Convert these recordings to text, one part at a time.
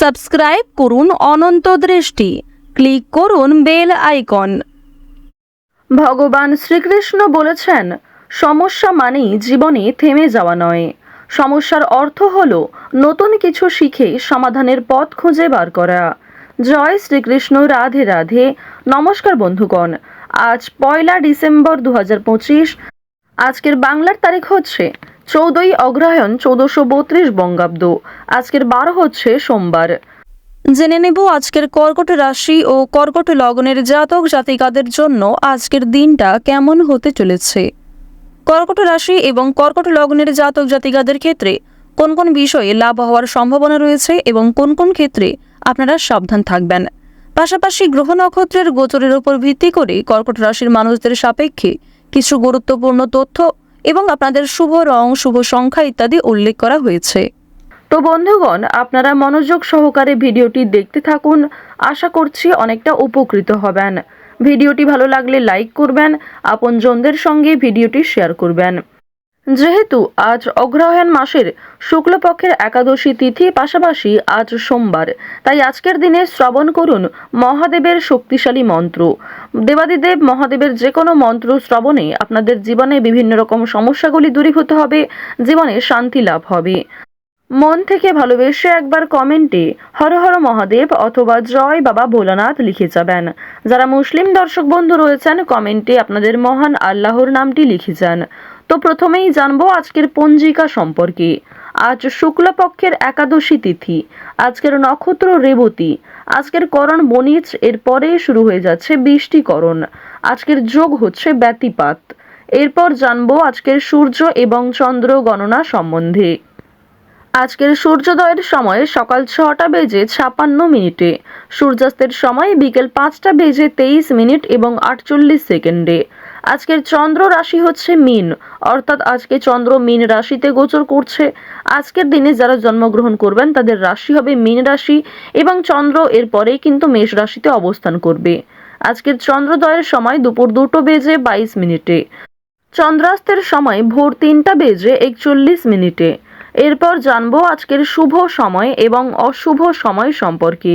Subscribe করুন অনন্ত দৃষ্টি। Click করুন বেল আইকন। ভগবান শ্রীকৃষ্ণ বলেছেন, সমস্যা মানেই জীবনে থেমে যাওয়া নয়। সমস্যার অর্থ হল নতুন কিছু শিখে সমাধানের পথ খুঁজে বার করা। জয় শ্রীকৃষ্ণ, রাধে রাধে। নমস্কার বন্ধুগণ। আজ পয়লা ডিসেম্বর দু হাজার পঁচিশ আজকের বাংলার তারিখ হচ্ছে চৌদ্দই অগ্রহায়ণ চৌদ্দশো বত্রিশ বঙ্গাব্দ। আজকের বারো হচ্ছে সোমবার। জেনে নেব আজকের কর্কট রাশি ও কর্কট লগ্নের জাতক জাতিকাদের জন্য আজকের দিনটা কেমন হতে চলেছে। কর্কট রাশি এবং কর্কট লগ্নের জাতক জাতিকাদের ক্ষেত্রে কোন কোন বিষয়ে লাভ হওয়ার সম্ভাবনা রয়েছে এবং কোন কোন ক্ষেত্রে আপনারা সাবধান থাকবেন। পাশাপাশি গ্রহ নক্ষত্রের গোচরের উপর ভিত্তি করে কর্কট রাশির মানুষদের সাপেক্ষে কিছু গুরুত্বপূর্ণ তথ্য এবং আপনাদের শুভ রং, শুভ সংখ্যা ইত্যাদি উল্লেখ করা হয়েছে। তো বন্ধুগণ, আপনারা মনোযোগ সহকারে ভিডিওটি দেখতে থাকুন। আশা করছি অনেকটা উপকৃত হবেন। ভিডিওটি ভালো লাগলে লাইক করবেন, আপনজনদের সঙ্গে ভিডিওটি শেয়ার করবেন। যেহেতু আজ অগ্রহায়ণ মাসের শুক্লপক্ষের একাদশী তিথি পাশাপাশি আজ সোমবার, তাই আজকের দিনে শ্রবণ করুন মহাদেবের শক্তিশালী মন্ত্র। দেবাদিদেব মহাদেবের যে কোনো মন্ত্র শ্রবণে আপনাদের জীবনে বিভিন্ন রকম সমস্যাগুলি দূরীভূত হবে, জীবনে শান্তি লাভ হবে। মন থেকে ভালোবেসে একবার কমেন্টে হর হর মহাদেব অথবা জয় বাবা ভোলানাথ লিখে যাবেন। যারা মুসলিম দর্শক বন্ধু রয়েছেন, কমেন্টে আপনাদের মহান আল্লাহর নামটি লিখে যান। তো প্রথমেই জানব আজকের পঞ্জিকা সম্পর্কে। আজ শুক্লপক্ষের একাদশী তিথি, আজকের নক্ষত্র রেবতী, আজকের করণ বনিজ এরপরে শুরু হয়ে যাচ্ছে বৃষ্টিকরণ, আজকের যোগ হচ্ছে ব্যতিপাত। এরপর জানব আজকের সূর্য এবং চন্দ্র গণনা সম্বন্ধে। আজকের সূর্যোদয়ের সময় সকাল ছটা বেজে ছাপান্ন মিনিটে, সূর্যাস্তের সময় বিকেল পাঁচটা বেজে তেইশ মিনিট এবং আটচল্লিশ সেকেন্ডে আজকের চন্দ্র রাশি হচ্ছে মিন। অর্থাৎ আজকে চন্দ্র মিন রাশিতে গোচর করছে। আজকের দিনে যারা জন্মগ্রহণ করবেন, তাদের রাশি হবে মিন রাশি এবং চন্দ্র এরপরেই কিন্তু মেষ রাশিতে অবস্থান করবে। আজকের চন্দ্রোদয়ের সময় দুপুর দুটো বেজে বাইশ মিনিটে। চন্দ্রাস্তের সময় ভোর তিনটা বেজে একচল্লিশ মিনিটে। এরপর জানব আজকের শুভ সময় এবং অশুভ সময় সম্পর্কে।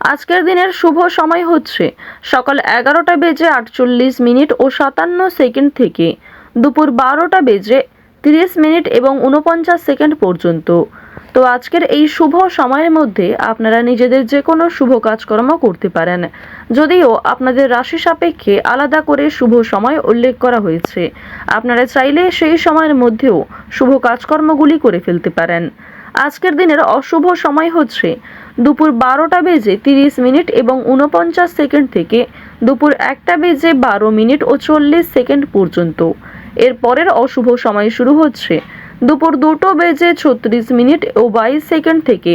আজকের দিনের শুভ সময় হচ্ছে সকাল এগারোটা বেজে আটচল্লিশ মিনিট ও সাতান্ন সেকেন্ড থেকে দুপুর বারোটা বেজে তিরিশ মিনিট এবং উনপঞ্চাশ সেকেন্ড পর্যন্ত। তো আজকের এই শুভ সময়ের মধ্যে আপনারা নিজেদের যে কোনো শুভ কাজকর্ম করতে পারেন। যদিও আপনাদের রাশি সাপেক্ষে আলাদা করে শুভ সময় উল্লেখ করা হয়েছে। আপনারা চাইলে সেই সময়ের মধ্যেও শুভ কাজকর্মগুলি করে ফেলতে পারেন। আজকের দিনের অশুভ সময় হচ্ছে দুপুর বারোটা বেজে তিরিশ মিনিট এবং উনপঞ্চাশ সেকেন্ড থেকে দুপুর একটা বেজে বারো মিনিট ও চল্লিশ সেকেন্ড পর্যন্ত। এর পরের অশুভ সময় শুরু হচ্ছে দুপুর দুটো বেজে ছত্রিশ মিনিট ও বাইশ সেকেন্ড থেকে।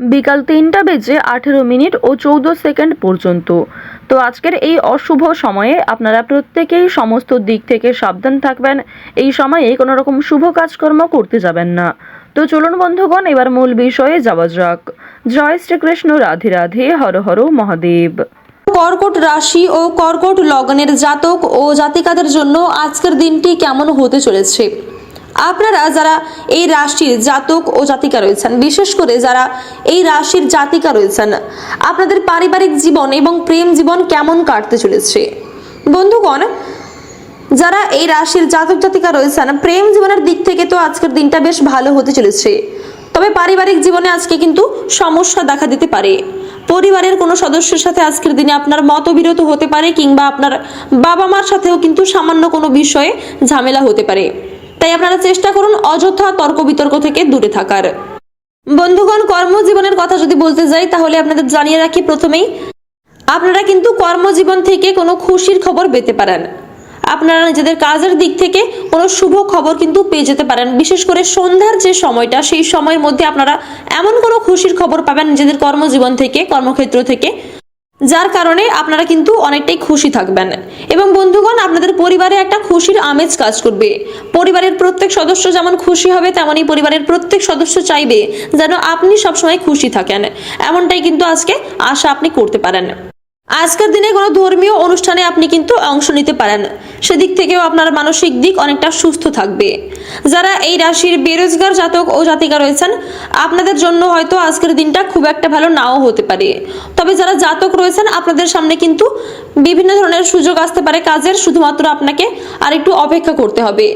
বিকাল তিনটা বেজে আঠেরো মিনিট ও চৌদ্দ সেকেন্ড পর্যন্ত। তো আজকের এই অশুভ সময়ে আপনারা প্রত্যেকেই সমস্ত দিক থেকে সাবধান থাকবেন। এই সময়ে কোনো রকম শুভ কাজকর্ম করতে যাবেন না। তো চলুন বন্ধুগণ, এবার মূল বিষয়ে যাওয়া যাক। জয় শ্রীকৃষ্ণ, রাধে রাধে, হর হর মহাদেব। কর্কট রাশি ও কর্কট লগ্নের জাতক ও জাতিকাদের জন্য আজকের দিনটি কেমন হতে চলেছে? আপনারা যারা এই রাশির জাতক ও জাতিকা রয়েছেন, বিশেষ করে যারা এই রাশির জাতিকা রয়েছেন, আপনাদের পারিবারিক জীবন এবং প্রেম জীবন কেমন কাটতে চলেছে? বন্ধুগণ যারা এই রাশির জাতক জাতিকা রয়েছেন, প্রেম জীবনের দিক থেকে তো আজকের দিনটা বেশ ভালো হতে চলেছে। তবে পারিবারিক জীবনে আজকে কিন্তু সমস্যা দেখা দিতে পারে। পরিবারের কোনো সদস্যের সাথে আজকের দিনে আপনার মতবিরত হতে পারে কিংবা আপনার বাবা মার সাথেও কিন্তু সামান্য কোনো বিষয়ে ঝামেলা হতে পারে। তাই আপনারা চেষ্টা করুন অযথা তর্ক বিতর্ক থেকে দূরে থাকার। বন্ধুগণ, কর্মজীবনের কথা যদি বলতে যাই, তাহলে আপনাদের জানিয়ে রাখি প্রথমেই, আপনারা কিন্তু কর্মজীবন থেকে কোনো খুশির খবর পেতে পারেন। আপনারা নিজেদের কাজের দিক থেকে কোনো শুভ খবর কিন্তু পেয়ে যেতে পারেন। বিশেষ করে সন্ধ্যার যে সময়টা, সেই সময়ের মধ্যে আপনারা এমন কোনো খুশির খবর পাবেন নিজেদের কর্মজীবন থেকে, কর্মক্ষেত্র থেকে, যার কারণে আপনারা কিন্তু অনেকটাই খুশি থাকবেন। এবং বন্ধুগণ, আপনাদের পরিবারে একটা খুশির আমেজ কাজ করবে। পরিবারের প্রত্যেক সদস্য যেমন খুশি হবে, তেমনই পরিবারের প্রত্যেক সদস্য চাইবে যেন আপনি সবসময় খুশি থাকেন। এমনটাই কিন্তু আজকে আশা আপনি করতে পারেন। আজকের দিনে কোনো ধর্মীয় অনুষ্ঠানে আপনি কিন্তু অংশ নিতে পারেন। সেদিক থেকেও আপনার মানসিক দিক অনেকটা সুস্থ থাকবে। যারা এই রাশির বেরোজগার জাতক ও জাতিকা রয়েছেন, আপনাদের জন্য হয়তো আজকের দিনটা খুব একটা ভালো নাও হতে পারে। তবে যারা জাতক রয়েছেন, আপনাদের সামনে কিন্তু বিভিন্ন ধরনের সুযোগ আসতে পারে কাজের, শুধুমাত্র আপনাকে আর একটু অপেক্ষা করতে হবে।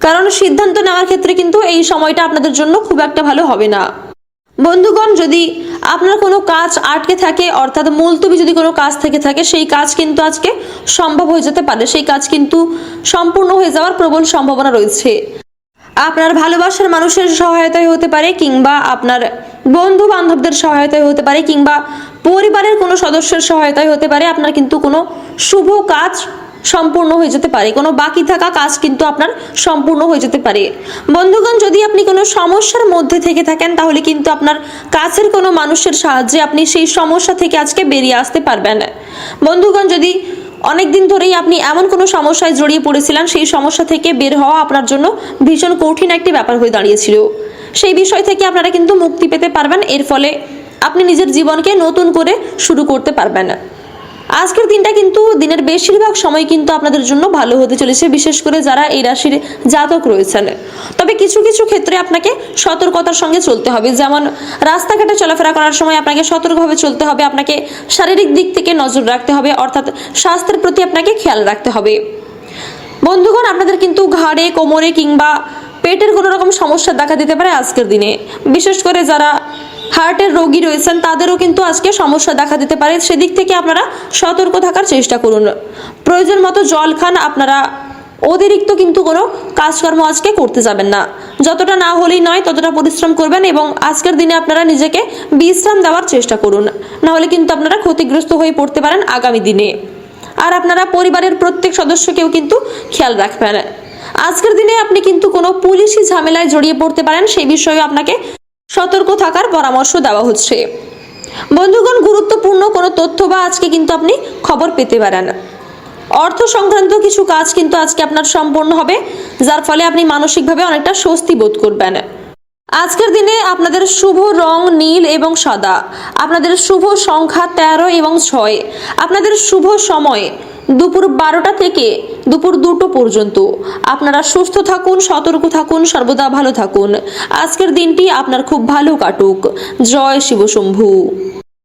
কারণ সিদ্ধান্ত নেওয়ার ক্ষেত্রে কিন্তু এই সময়টা আপনাদের জন্য খুব একটা ভালো হবে না। বন্ধুগণ, যদি আপনার কোনো কাজ আটকে থাকে, অর্থাৎ মুলতবি যদি কোনো কাজ থেকে থাকে, সেই কাজ কিন্তু আজকে সম্ভব হয়ে যেতে পারে। সেই কাজ কিন্তু সম্পূর্ণ হয়ে যাওয়ার প্রবল সম্ভাবনা রয়েছে। আপনার ভালোবাসার মানুষের সহায়তায় হতে পারে কিংবা আপনার বন্ধু বান্ধবদের সহায়তায় হতে পারে কিংবা পরিবারের কোনো সদস্যের সহায়তায় হতে পারে। আপনার কিন্তু কোনো শুভ কাজ সম্পূর্ণ হয়ে যেতে পারে। কোনো বাকি থাকা কাজ কিন্তু আপনার সম্পূর্ণ হয়ে যেতে পারে। বন্ধুগণ, যদি আপনি কোনো সমস্যার মধ্যে থেকে থাকেন, তাহলে কিন্তু আপনার কাছের কোনো মানুষের সাহায্যে আপনি সেই সমস্যা থেকে আজকে বেরিয়ে আসতে পারবেন। বন্ধুগণ, যদি অনেকদিন ধরেই আপনি এমন কোনো সমস্যায় জড়িয়ে পড়েছিলেন, সেই সমস্যা থেকে বের হওয়া আপনার জন্য ভীষণ কঠিন একটি ব্যাপার হয়ে দাঁড়িয়েছিল। সেই বিষয় থেকে আপনারা কিন্তু মুক্তি পেতে পারবেন। এর ফলে আপনি নিজের জীবনকে নতুন করে শুরু করতে পারবেন। আজকের দিনটা কিন্তু দিনের বেশিরভাগ সময় কিন্তু আপনাদের জন্য ভালো হতে চলেছে, বিশেষ করে যারা এই রাশির জাতক রয়েছেন। তবে কিছু কিছু ক্ষেত্রে আপনাকে সতর্কতার সঙ্গে চলতে হবে। যেমন রাস্তাঘাটে চলাফেরা করার সময় আপনাকে সতর্কভাবে চলতে হবে, আপনাকে শারীরিক দিক থেকে নজর রাখতে হবে, অর্থাৎ স্বাস্থ্যের প্রতি আপনাকে খেয়াল রাখতে হবে। বন্ধুগণ, আপনাদের কিন্তু ঘাড়ে, কোমরে কিংবা পেটের কোনো রকম সমস্যা দেখা দিতে পারে আজকের দিনে। বিশেষ করে যারা হার্টের রোগী রয়েছেন, তাদেরও কিন্তু আজকে সমস্যা দেখা দিতে পারে। সেদিক থেকে আপনারা সতর্ক থাকার চেষ্টা করুন। প্রয়োজন মতো জল খান আপনারা। অতিরিক্ত কিন্তু কোনো কাজকর্ম আজকে করতে যাবেন না। যতটা না হলেই নয়, ততটা পরিশ্রম করবেন এবং আজকের দিনে আপনারা নিজেকে বিশ্রাম দেওয়ার চেষ্টা করুন। না হলে কিন্তু আপনারা ক্ষতিগ্রস্ত হয়ে পড়তে পারেন আগামী দিনে। আর আপনারা পরিবারের প্রত্যেক সদস্যকেও কিন্তু খেয়াল রাখবেন। আজকের দিনে আপনি কিন্তু কোনো পুলিশি ঝামেলায় জড়িয়ে পড়তে পারেন, সেই বিষয়ে আপনাকে সতর্ক থাকার পরামর্শ দেওয়া হচ্ছে। বন্ধুগণ, গুরুত্বপূর্ণ কোনো তথ্য বা আজকে কিন্তু আপনি খবর পেতে পারেন। অর্থ সংক্রান্ত কিছু কাজ কিন্তু আজকে আপনার সম্পন্ন হবে, যার ফলে আপনি মানসিকভাবে অনেকটা স্বস্তি বোধ করবেন। আজকের দিনে আপনাদের শুভ রং নীল এবং সাদা, আপনাদের শুভ সংখ্যা তেরো এবং ছয়, আপনাদের শুভ সময় দুপুর বারোটা থেকে দুপুর দুটো পর্যন্ত। আপনারা সুস্থ থাকুন, সতর্ক থাকুন, সর্বদা ভালো থাকুন। আজকের দিনটি আপনার খুব ভালো কাটুক। জয় শিবশম্ভু।